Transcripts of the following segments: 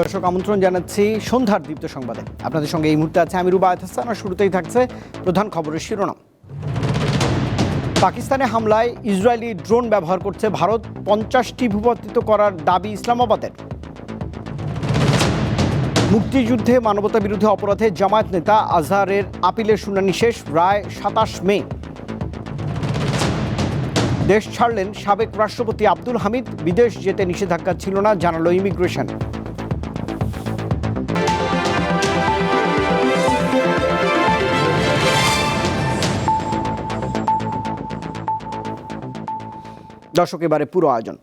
দর্শক, আমন্ত্রণ জানাচ্ছি সন্ধ্যার দীপ্ত সংবাদে। আপনাদের সঙ্গে এই মুহূর্তে আছে আমি রুবায়ত হাসান আর শুরুতেই থাকছে প্রধান খবরের শিরোনাম। পাকিস্তানে হামলায় ইসরায়েলি ড্রোন ব্যবহার করছে ভারত, পঞ্চাশটি ভূপাতিত করার দাবি ইসলামাবাদের। মুক্তিযুদ্ধে মানবতা বিরুদ্ধে অপরাধে জামায়াত নেতা আজহারের আপিলের শুনানি শেষ, রায় সাতাশ মে। দেশ ছাড়লেন সাবেক রাষ্ট্রপতি আব্দুল হামিদ, বিদেশ যেতে নিষেধাজ্ঞা ছিল না, জানালো ইমিগ্রেশন। দর্শক এবারে পুরো আয়োজন।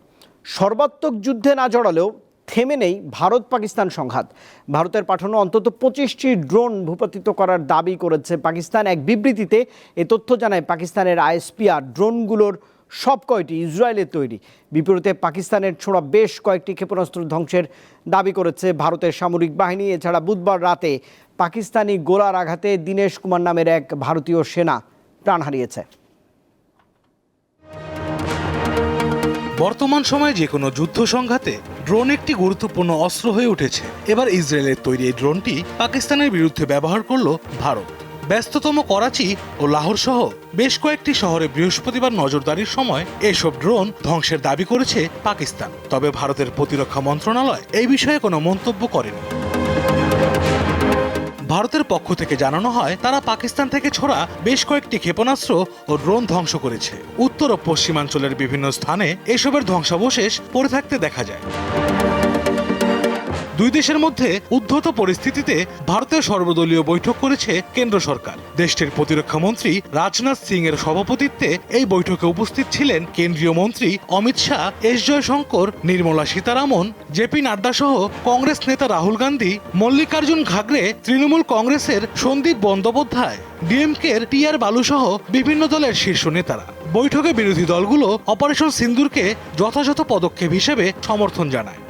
সর্বাত্মক যুদ্ধে না জড়ালেও থেমে নেই ভারত পাকিস্তান সংঘাত। ভারতের পাঠানো অন্তত পঁচিশটি ড্রোন ভূপাতিত করার দাবি করেছে পাকিস্তান। এক বিবৃতিতে এ তথ্য জানায়, পাকিস্তানের আইএসপিআর ড্রোনগুলোর সব কয়টি ইসরায়েলের তৈরি। বিপরীতে পাকিস্তানের ছোড়া বেশ কয়েকটি ক্ষেপণাস্ত্র ধ্বংসের দাবি করেছে ভারতের সামরিক বাহিনী। এছাড়া বুধবার রাতে পাকিস্তানি গোলার আঘাতে দীনেশ কুমার নামের এক ভারতীয় সেনা প্রাণ হারিয়েছে। বর্তমান সময়ে যে কোনো যুদ্ধ সংঘাতে ড্রোন একটি গুরুত্বপূর্ণ অস্ত্র হয়ে উঠেছে। এবার ইসরায়েলের তৈরি এই ড্রোনটি পাকিস্তানের বিরুদ্ধে ব্যবহার করল ভারত। ব্যস্ততম করাচি ও লাহোর সহ বেশ কয়েকটি শহরে বৃহস্পতিবার নজরদারির সময় এসব ড্রোন ধ্বংসের দাবি করেছে পাকিস্তান। তবে ভারতের প্রতিরক্ষা মন্ত্রণালয় এই বিষয়ে কোনো মন্তব্য করেনি। ভারতের পক্ষ থেকে জানানো হয়, তারা পাকিস্তান থেকে ছোড়া বেশ কয়েকটি ক্ষেপণাস্ত্র ও ড্রোন ধ্বংস করেছে। উত্তর ও পশ্চিমাঞ্চলের বিভিন্ন স্থানে এসবের ধ্বংসাবশেষ পড়ে থাকতে দেখা যায়। দুই দেশের মধ্যে উদ্ধত পরিস্থিতিতে ভারতের সর্বদলীয় বৈঠক করেছে কেন্দ্র সরকার। দেশটির প্রতিরক্ষা মন্ত্রী রাজনাথ সিং এর সভাপতিত্বে এই বৈঠকে উপস্থিত ছিলেন কেন্দ্রীয় মন্ত্রী অমিত শাহ, এস জয়শঙ্কর, নির্মলা সীতারামন জেপি নাড্ডা সহ কংগ্রেস নেতা রাহুল গান্ধী, মল্লিকার্জুন ঘাগরে তৃণমূল কংগ্রেসের সন্দীপ বন্দ্যোপাধ্যায়, ডিএমকের টি আর বালু সহ বিভিন্ন দলের শীর্ষ নেতারা। বৈঠকে বিরোধী দলগুলো অপারেশন সিন্দুরকে যথাযথ পদক্ষেপ হিসেবে সমর্থন জানায়।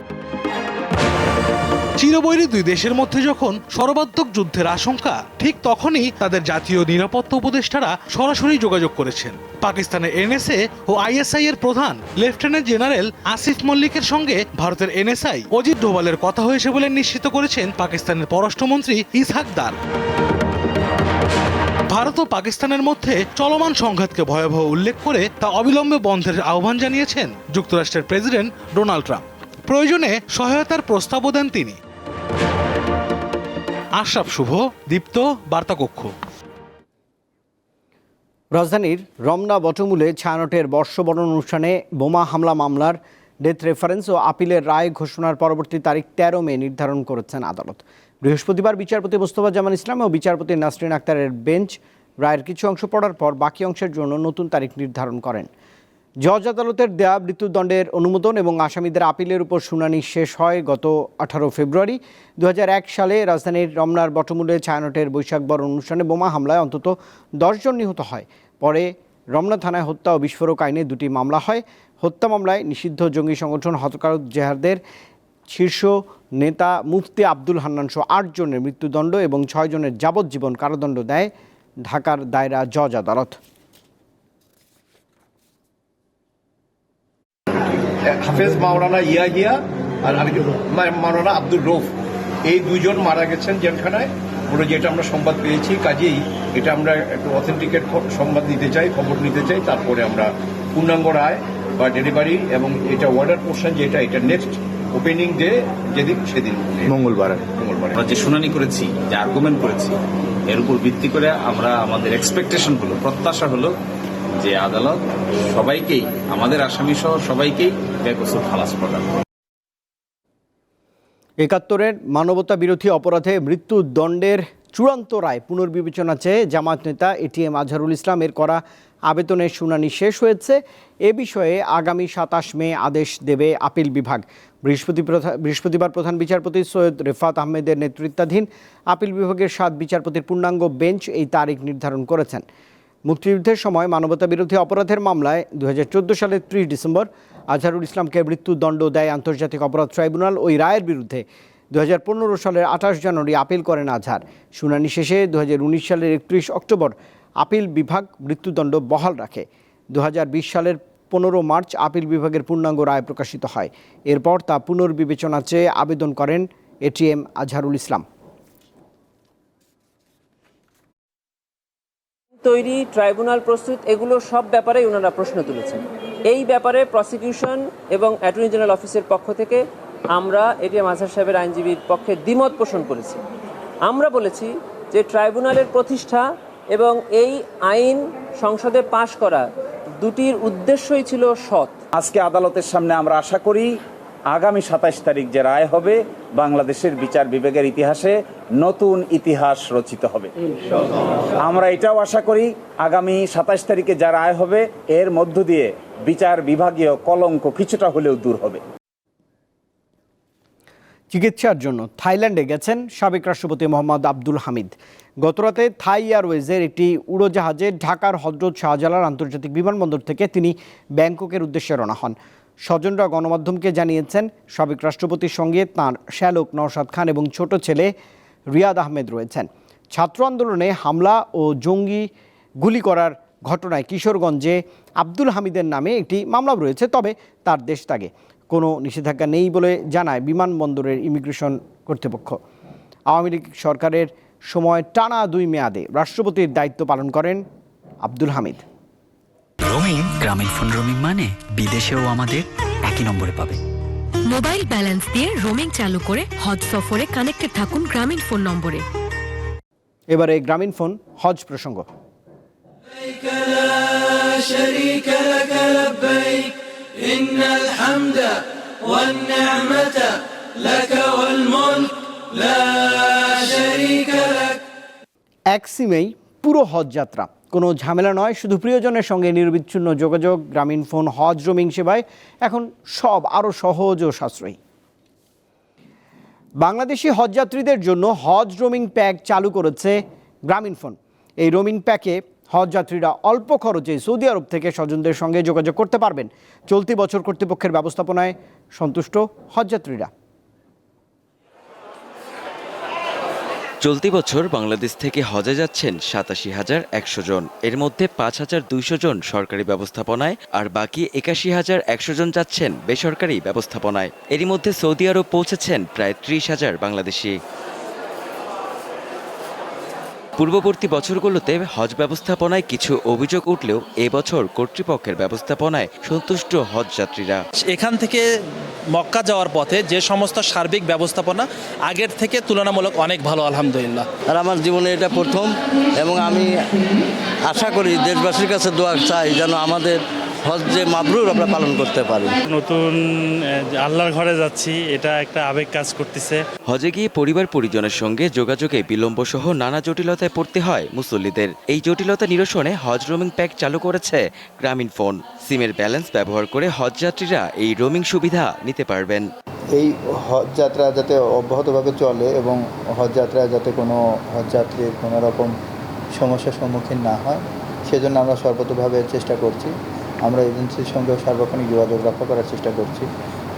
চিরবৈরী দুই দেশের মধ্যে যখন সর্বাত্মক যুদ্ধের আশঙ্কা, ঠিক তখনই তাদের জাতীয় নিরাপত্তা উপদেষ্টারা সরাসরি যোগাযোগ করেছেন। পাকিস্তানের এনএসএ ও আইএসআই এর প্রধান লেফটেন্যান্ট জেনারেল আসিফ মল্লিকের সঙ্গে ভারতের এনএসআই অজিত ডোভালের কথা হয়েছে বলে নিশ্চিত করেছেন পাকিস্তানের পররাষ্ট্রমন্ত্রী ইসহাক দার। ভারত ও পাকিস্তানের মধ্যে চলমান সংঘাতকে ভয়াবহ উল্লেখ করে তা অবিলম্বে বন্ধের আহ্বান জানিয়েছেন যুক্তরাষ্ট্রের প্রেসিডেন্ট ডোনাল্ড ট্রাম্প। প্রয়োজনে সহায়তার প্রস্তাবও দেন তিনি। আশরাফ শুভ, দীপ্ত, বার্তাকক্ষ। রাজধানীর রমনা বটমূলে ছায়ানটের বর্ষবরণ অনুষ্ঠানে বোমা হামলা মামলার ডেথ রেফারেন্স ও আপিলের রায় ঘোষণার পরবর্তী তারিখ তেরো মে নির্ধারণ করেছেন আদালত। বৃহস্পতিবার বিচারপতি মোস্তফা জামান ইসলাম ও বিচারপতি নাসরিন আক্তারের বেঞ্চ রায়ের কিছু অংশ পড়ার পর বাকি অংশের জন্য নতুন তারিখ নির্ধারণ করেন। জজ আদালতের দেয়া মৃত্যুদণ্ডের অনুমোদন এবং আসামিদের আপিলের উপর শুনানি শেষ হয় গত আঠারো ফেব্রুয়ারি। দু হাজার এক সালে রাজধানীর রমনার বটমূলে ছায়ানটের বৈশাখ বরণ অনুষ্ঠানে বোমা হামলায় অন্তত দশজন নিহত হয়। পরে রমনা থানায় হত্যা ও বিস্ফোরক আইনে দুটি মামলা হয়। হত্যা মামলায় নিষিদ্ধ জঙ্গি সংগঠন হতকারক জেহারদের শীর্ষ নেতা মুফতি আব্দুল হান্নান সহ আটজনের মৃত্যুদণ্ড এবং ছয়জনের যাবজ্জীবন কারাদণ্ড দেয় ঢাকার দায়রা জজ আদালত। হাফেজ মাওলানা ইয়াহিয়া আর আরেকজন মা- মাওলানা আব্দুল রৌফ এই দুইজন মারা গেছেন জেলখানায়। পুরো যেটা আমরা সংবাদ পেয়েছি কাজেই এটা আমরা একটু অথেন্টিকেট সংবাদ নিতে চাই খবর নিতে চাই তারপরে আমরা পূর্ণাঙ্গ রায় বা ডেলিভারি এবং এটা ওয়ার্ডার পোর্শন যেটা এটা নেক্সট ওপেনিং ডে যেদিন সেদিন। মঙ্গলবার। মঙ্গলবার। আমরা যে শুনানি করেছি যে আর্গুমেন্ট করেছি এর উপর ভিত্তি করে আমরা আমাদের এক্সপেকটেশন হলো প্রত্যাশা হলো যে আদালত সবাইকেই, আমাদের আসামি সহ সবাইকেই বেকসুর খালাস প্রদান। একাত্তরের মানবতা বিরোধী অপরাধে মৃত্যুদণ্ডের চূড়ান্ত রায় পুনর্বিবেচনা চেয়ে জামাত নেতা এটিএম আজহারুল ইসলামের করা আবেদনের শুনানি শেষ হয়েছে। এ বিষয়ে আগামী সাতাশ মে আদেশ দেবে আপিল বিভাগ। বৃহস্পতি বৃহস্পতিবার প্রধান বিচারপতি সৈয়দ রেফাত আহমেদের নেতৃত্বাধীন আপিল বিভাগের সাত বিচারপতির পূর্ণাঙ্গ বেঞ্চ এই তারিখ নির্ধারণ করেছেন। মুক্তিযুদ্ধের সময় মানবতা বিরোধী অপরাধের মামলায় দু হাজার চোদ্দ সালের ত্রিশ ডিসেম্বর আজহারুল ইসলামকে মৃত্যুদণ্ড দেয় আন্তর্জাতিক অপরাধ ট্রাইব্যুনাল ওই রায়ের বিরুদ্ধে। দু হাজার পনেরো সালের আঠাশ জানুয়ারি আপিল করেন আজহার। শুনানি শেষে দু হাজার উনিশ সালের একত্রিশ অক্টোবর আপিল বিভাগ মৃত্যুদণ্ড বহাল রাখে। দু হাজার বিশ সালের পনেরো মার্চ আপিল বিভাগের পূর্ণাঙ্গ রায় প্রকাশিত হয়। এরপর তা পুনর্বিবেচনা চেয়ে আবেদন করেন এটিএম আজহারুল ইসলাম। তৈরি ট্রাইব্যুনাল প্রস্তুত, এগুলো সব ব্যাপারেই ওনারা প্রশ্ন তুলেছেন। এই ব্যাপারে প্রসিকিউশন এবং অ্যাটর্নি জেনারেল অফিসের পক্ষ থেকে আমরা এটিএম আজহার সাহেবের আইনজীবীর পক্ষে দ্বিমত পোষণ করেছি। আমরা বলেছি যে ট্রাইব্যুনালের প্রতিষ্ঠা এবং এই আইন সংসদে পাশ করা দুটির উদ্দেশ্যই ছিল সৎ। আজকে আদালতের সামনে আমরা আশা করি আগামী সাতাশ তারিখ যে রায় হবে, বাংলাদেশের বিচার বিভাগের ইতিহাসে নতুন ইতিহাস রচিত হবে। আমরা এটাও আশা করি, আগামী সাতাশ তারিখে যা রায় হবে, এর মধ্য দিয়ে বিচার বিভাগীয় কলঙ্ক কিছুটা হলেও দূর হবে। চিকিৎসার জন্য থাইল্যান্ডে গেছেন সাবেক রাষ্ট্রপতি মোহাম্মদ আব্দুল হামিদ। গতরাতে থাই এয়ারওয়েজের একটি উড়োজাহাজে ঢাকার হজরত শাহজালাল আন্তর্জাতিক বিমানবন্দর থেকে তিনি ব্যাংককের উদ্দেশ্যে রওনা হন। স্বজনরা গণমাধ্যমকে জানিয়েছেন, সাবেক রাষ্ট্রপতির সঙ্গে তাঁর শ্যালক নওশাদ খান এবং ছোট ছেলে রিয়াদ আহমেদ রয়েছেন। ছাত্র আন্দোলনে হামলা ও জঙ্গি গুলি করার ঘটনায় কিশোরগঞ্জে আব্দুল হামিদের নামে একটি মামলা রয়েছে, তবে তার দেশ ত্যাগে। কোনো নিষেধাজ্ঞা নেই বলে জানায় বিমানবন্দরের ইমিগ্রেশন কর্তৃপক্ষ। আওয়ামী লীগ সরকারের সময় টানা দুই মেয়াদে রাষ্ট্রপতির দায়িত্ব পালন করেন Abdul Hamid. Roaming Grameen phone roaming মানে বিদেশেও আমাদের একই নম্বরে পাবে। মোবাইল ব্যালেন্স দিয়ে রোমিং চালু করে হজ সফরে কানেক্টেড থাকুন গ্রামীণ ফোন নম্বরে। এবারে গ্রামীণ ফোন হজ প্রসঙ্গ। এক সিমেই পুরো হজ যাত্রা। কোনো ঝামেলা নয়, শুধু প্রিয়জনের সঙ্গে নির্বিচ্ছিন্ন যোগাযোগ, গ্রামীণ ফোন, হজ, রোমিং সেবায় এখন সব আরও সহজ ও সাশ্রয়ী। বাংলাদেশি হজযাত্রীদের জন্য হজ, রোমিং প্যাক চালু করেছে গ্রামীণ ফোন। এই রোমিং প্যাকে হজযাত্রীরা অল্প খরচে সৌদি আরব থেকে স্বজনদের সঙ্গে যোগাযোগ করতে পারবেন। চলতি বছর কর্তৃপক্ষের ব্যবস্থাপনায় সন্তুষ্ট হজযাত্রীরা। চলতি বছর বাংলাদেশ থেকে হজে যাচ্ছেন সাতাশি হাজার একশো জন। এর মধ্যে পাঁচ হাজার দুইশো জন সরকারি ব্যবস্থাপনায় আর বাকি একাশি হাজার একশো জন যাচ্ছেন বেসরকারি ব্যবস্থাপনায়। এরই মধ্যে সৌদি আরব পৌঁছেছেন প্রায় ত্রিশ হাজার বাংলাদেশি। পূর্ববর্তী বছরগুলোতে হজ ব্যবস্থাপনায় কিছু অভিযোগ উঠলেও এবছর কর্তৃপক্ষের ব্যবস্থাপনায় সন্তুষ্ট হজ যাত্রীরা। এখান থেকে মক্কা যাওয়ার পথে যে সমস্ত সার্বিক ব্যবস্থাপনা আগের থেকে তুলনামূলক অনেক ভালো আলহামদুলিল্লাহ। আর আমার জীবনে এটা প্রথম এবং আমি আশা করি দেশবাসীর কাছে দোয়া চাই যেন আমাদের হজ যে মাবরুর আমরা পালন করতে পারি। নতুন আল্লাহর ঘরে যাচ্ছি এটা একটা আবেগ কাজ করতেছে। হজে গিয়ে পরিবার পরিজনের সঙ্গে যোগাযোগে বিলম্ব সহ নানা জটিলতায় পড়তে হয় মুসল্লিদের? এই জটিলতা নিরসনে হজ রোমিং প্যাক চালু করেছে গ্রামীণ ফোন। সিমের ব্যালেন্স ব্যবহার করে হজযাত্রীরা এই রোমিং সুবিধা নিতে পারবেন। এই হজ যাত্রা যাতে অব্যাহতভাবে চলে এবং হজ যাত্রায় যাতে কোনো হজযাত্রীর কোনো রকম সমস্যার সম্মুখীন না হয় সেজন্য আমরা সর্বতভাবে চেষ্টা করছি। আমরা এজেন্সির সঙ্গেও সার্বক্ষণিক যোগাযোগ রক্ষা করার চেষ্টা করছি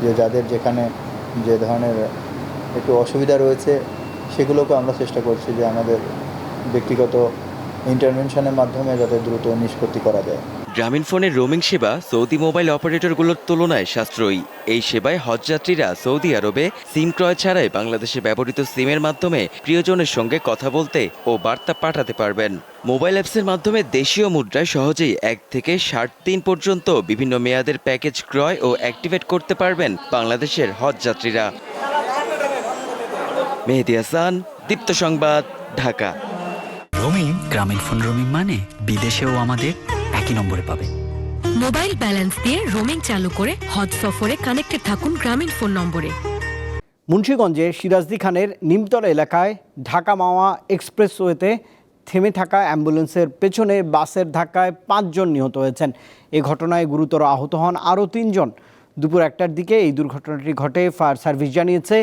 যে যাদের যেখানে যে ধরনের একটু অসুবিধা রয়েছে সেগুলোকে আমরা চেষ্টা করছি যে আমাদের ব্যক্তিগত ইন্টারভেনশনের মাধ্যমে যাতে দ্রুত নিষ্পত্তি করা যায়। গ্রামীণ ফোনের রোমিং সেবা সৌদি মোবাইল অপারেটরগুলোর তুলনায় সাশ্রয়ী। এই সেবায় হজযাত্রীরা সৌদি আরবে সিম ক্রয় ছাড়াই বাংলাদেশে ব্যবহৃত সিমের মাধ্যমে প্রিয়জনের সঙ্গে কথা বলতে ও বার্তা পাঠাতে পারবেন। মোবাইল অ্যাপসের মাধ্যমে দেশীয় মুদ্রায় সহজেই এক থেকে ষাট দিন পর্যন্ত বিভিন্ন মেয়াদের প্যাকেজ ক্রয় ও অ্যাক্টিভেট করতে পারবেন বাংলাদেশের হজযাত্রীরা। মেহেদি হাসান, দীপ্ত সংবাদ, Dhaka. Roaming, Grameen phone roaming মানে বিদেশেও আমাদের একই নম্বরে পাবে। মোবাইল ব্যালেন্স দিয়ে রোমিং চালু করে হজ সফরে কানেক্টেড থাকুন গ্রামীণ ফোন নম্বরে। মুন্সীগঞ্জে সিরাজদি খানের নিমতলা এলাকায় ঢাকা মাওয়া এক্সপ্রেসওয়েতে থেমে থাকা অ্যাম্বুলেন্সের পেছনে বাসের ধাক্কায় পাঁচজন নিহত হয়েছেন। এ ঘটনায় গুরুতর আহত হন আরও তিনজন। দুপুর একটার দিকে এই দুর্ঘটনাটি ঘটে ফায়ার সার্ভিস জানিয়েছে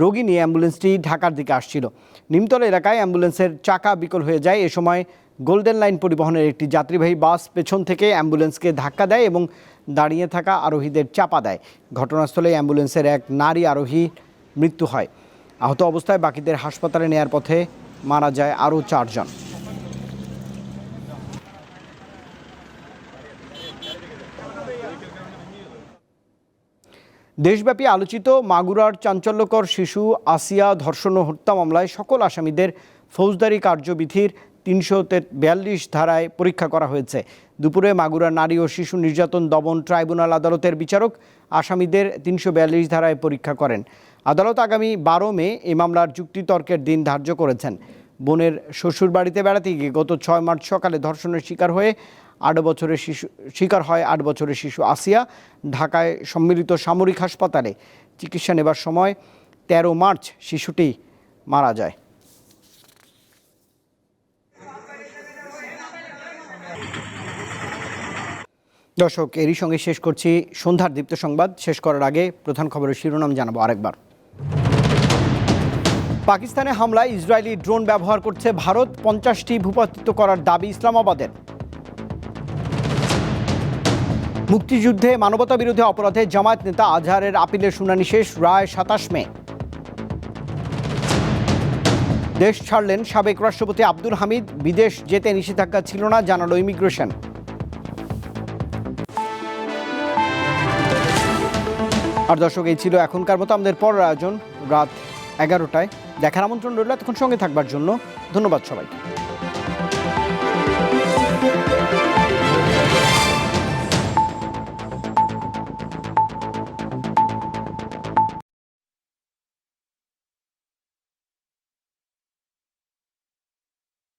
রোগী নিয়ে অ্যাম্বুলেন্সটি ঢাকার দিকে আসছিল। নিমতলা এলাকায় অ্যাম্বুলেন্সের চাকা বিকল হয়ে যায়। এ সময় গোল্ডেন লাইন পরিবহনের একটি যাত্রীবাহী বাস পেছন থেকে অ্যাম্বুলেন্সকে ধাক্কা দেয় এবং দাঁড়িয়ে থাকা আরোহীদের চাপা দেয়। ঘটনাস্থলে অ্যাম্বুলেন্সের এক নারী আরোহী মৃত্যু হয়। আহত অবস্থায় বাকিদের হাসপাতালে নেয়ার পথে মারা যায় আরও চারজন। দেশব্যাপী আলোচিত মাগুরার চাঞ্চল্যকর শিশু আসিয়া ধর্ষণ ও হত্যা মামলায় সকল আসামিদের ফৌজদারি কার্যবিধির তিনশো বিয়াল্লিশ ধারায় পরীক্ষা করা হয়েছে। দুপুরে মাগুরা নারী ও শিশু নির্যাতন দমন ট্রাইব্যুনাল আদালতের বিচারক আসামিদের তিনশো বিয়াল্লিশ ধারায় পরীক্ষা করেন। আদালত আগামী বারো মে এই মামলার যুক্তিতর্কের দিন ধার্য করেছেন। বোনের শ্বশুর বাড়িতে বেড়াতে গিয়ে গত ছয় মার্চ সকালে ধর্ষণের শিকার হয়ে আট বছরের শিশু, শিকার হয় আট বছরের শিশু আসিয়া ঢাকায় সম্মিলিত সামরিক হাসপাতালে চিকিৎসা নেবার সময় তেরো মার্চ শিশুটি মারা যায়। দর্শক, এরই সঙ্গে শেষ করছি সন্ধ্যার দীপ্ত সংবাদ। শেষ করার আগে প্রধান খবরের শিরোনাম জানাব আরেকবার। পাকিস্তানে হামলায় ইসরায়েলি ড্রোন ব্যবহার করছে ভারত। পঞ্চাশটি ভূপাতিত করার দাবি ইসলামাবাদের। মুক্তিযুদ্ধে মানবতা বিরোধী অপরাধে জামায়াত নেতা আজহারের আপিলের শুনানি শেষ, রায় সাতাশ মে। দেশ ছাড়লেন সাবেক রাষ্ট্রপতি আব্দুল হামিদ, বিদেশ যেতে নিষেধাজ্ঞা ছিল না, জানালো ইমিগ্রেশন। আর দর্শক, এই ছিল এখনকার মতো আমাদের পর আয়োজন রাত এগারোটায়। দেখার আমন্ত্রণ রইল, এতক্ষণ সঙ্গে থাকবার জন্য। ধন্যবাদ সবাইকে।